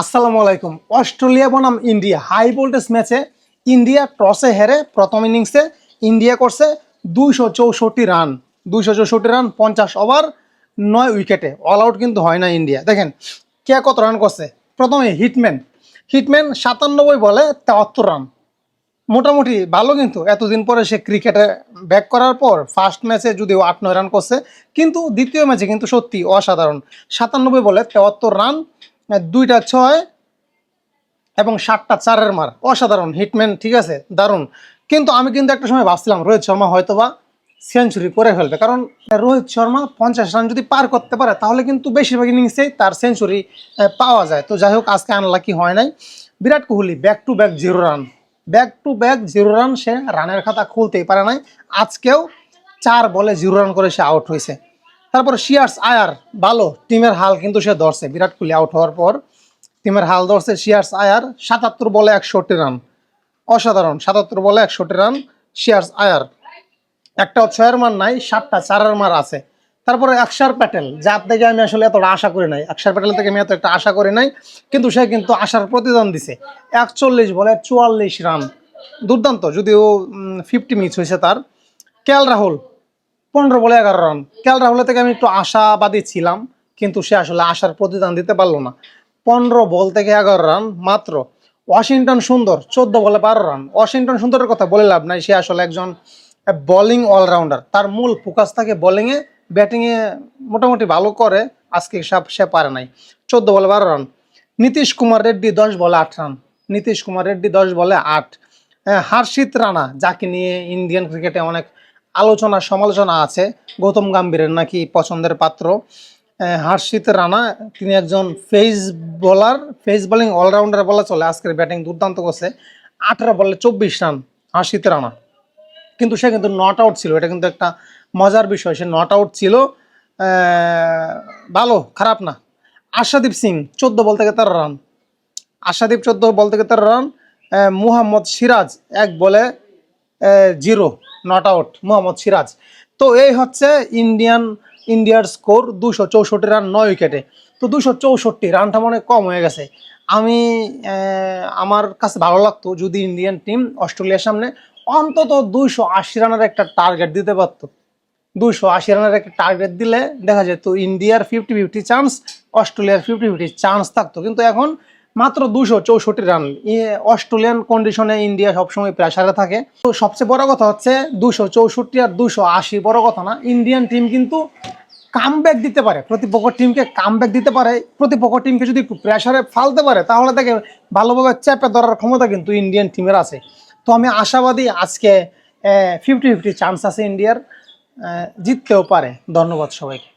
আসসালামু আলাইকুম। অস্ট্রেলিয়া বনাম ইন্ডিয়া। হাই ভোল্টেজ ম্যাচে ইন্ডিয়া টসে হেরে প্রথম ইনিংসে ইন্ডিয়া করছে দুইশো চৌষট্টি রান। দুইশো চৌষট্টি রান, পঞ্চাশ ওভার, নয় উইকেটে। অল আউট কিন্তু হয় না ইন্ডিয়া। দেখেন, কে কত রান করছে? প্রথমে হিটম্যান। হিটম্যান সাতানব্বই বলে তেহাত্তর রান। মোটামুটি ভালো কিন্তু। এতদিন পরে সে ক্রিকেটে ব্যাক করার পর ফার্স্ট ম্যাচে যদিও আট, নয় রান করছে, কিন্তু দ্বিতীয় ম্যাচে কিন্তু সত্যি অসাধারণ। সাতানব্বই বলে তেহাত্তর রান দুইটা ছয় এবং সাতটা চারের মার। অসাধারণ হিটম্যান ঠিক আছে? দারুণ। কিন্তু আমি কিন্তু একটা সময় ভাবছিলাম, রোহিত শর্মা হয়তো বা সেঞ্চুরি করে ফেলবে। কারণ রোহিত শর্মা পঞ্চাশ রান যদি পার করতে পারে, তাহলে কিন্তু বেশিরভাগ ইনিংসেই তার সেঞ্চুরি পাওয়া যায়। তো যাই হোক, আজকে আনলাকি হয় নাই। Virat Kohli back to back zero run back to back zero run সে রানের খাতা খুলতেই পারে নাই। আজকেও চার বলে জিরো রান করে সে আউট হয়েছে। তারপর শিয়ার্স আয়ার, ভালো, টিমের হাল কিন্তু সে ধরছে। বিরাট কোহলি আউট হওয়ার পর টিমের হাল ধরছে শিয়ার্স আয়ার, সাতাত্তর বলে একষট্টি রান। অসাধারণ, সাতাত্তর বলে একষট্টি রান শিয়ার্স আয়ার। একটাও ছয়ের মার নাই, সাতটা চারের মার আছে। তারপরে অক্ষর প্যাটেল যার থেকে আমি আসলে এতটা আশা করি নাই। অক্ষর প্যাটেল থেকে আমি এত একটা আশা করি নাই, কিন্তু সে কিন্তু আশার প্রতিদান দিছে। একচল্লিশ বলে চুয়াল্লিশ রান। দুর্দান্ত, যদিও ফিফটি মিস হয়েছে তার। কেল রাহুল? পনেরো বলে এগারো রান। কেল রাহুলের থেকে আমি একটু আশাবাদী ছিলাম কিন্তু সে আসলে আশার প্রতিদান দিতে পারল না। পনেরো বল থেকে এগারো রান মাত্র। ওয়াশিংটন সুন্দর চোদ্দ বলে বারো রান। ওয়াশিংটন সুন্দরের কথা বলে লাভ নাই সে আসলে একজন বোলিং অলরাউন্ডার তার মূল ফোকাস থাকে বোলিংয়ে ব্যাটিংয়ে মোটামুটি ভালো করে আজকে সব সে পারে নাই। চোদ্দ বলে বারো রান। নীতিশ কুমার রেড্ডি দশ বলে আট রান। নীতিশ কুমার রেড্ডি দশ বলে আট। হ্যাঁ, হার্ষিত রানা যাকে নিয়ে ইন্ডিয়ান ক্রিকেটে অনেক আলোচনা, সমালোচনা আছে। গৌতম গাম্ভীরের নাকি পছন্দের পাত্র। হার্ষিত রানা, তিনি একজন pace bowler pace bowling allrounder বলা চলে। আজকের ব্যাটিং দুর্দান্ত করছে। আঠারো বলে চব্বিশ রান, হার্ষিত রানা। কিন্তু সে কিন্তু নট আউট ছিল। এটা কিন্তু একটা মজার বিষয়। সে নট আউট ছিল। ভালো, খারাপ না। আশাদীপ সিং, চোদ্দ বল থেকে তেরো রান। আশাদীপ চোদ্দ বল থেকে তেরো রান। মুহাম্মদ সিরাজ, এক বলে zero. Not out Mohammad Siraj তো এই হচ্ছে ইন্ডিয়ান ইন্ডিয়ার স্কোর দুশো চৌষট্টি রান, নয় উইকেটে। তো দুশো চৌষট্টি রানটা মনে কম হয়ে গেছে। আমি আমার কাছে ভালো লাগতো যদি ইন্ডিয়ান টিম অস্ট্রেলিয়ার সামনে অন্তত দুইশো আশি রানের একটা টার্গেট দিতে পারতো। দুইশো আশি রানের একটা টার্গেট দিলে দেখা যেত ইন্ডিয়ার ফিফটি ফিফটি চান্স অস্ট্রেলিয়ার ফিফটি ফিফটি চান্স থাকতো। কিন্তু এখন মাত্র দুশো চৌষট্টি রান। অস্ট্রেলিয়ান কন্ডিশনে ইন্ডিয়া সবসময় প্রেশারে থাকে। তো সবচেয়ে বড় কথা হচ্ছে দুশো চৌষট্টি আর দুশো আশি, বড় কথা না। ইন্ডিয়ান টিম কিন্তু কামব্যাক দিতে পারে। প্রতিপক্ষ টিমকে কামব্যাক দিতে পারে। প্রতিপক্ষ টিমকে যদি প্রেসারে ফালতে পারে, তাহলে তাকে ভালোভাবে চেপে ধরার ক্ষমতা কিন্তু ইন্ডিয়ান টিমের আছে। তো আমি আশাবাদী আজকে ফিফটি ফিফটি চান্স আছে ইন্ডিয়ার জিততেও পারে। ধন্যবাদ সবাইকে।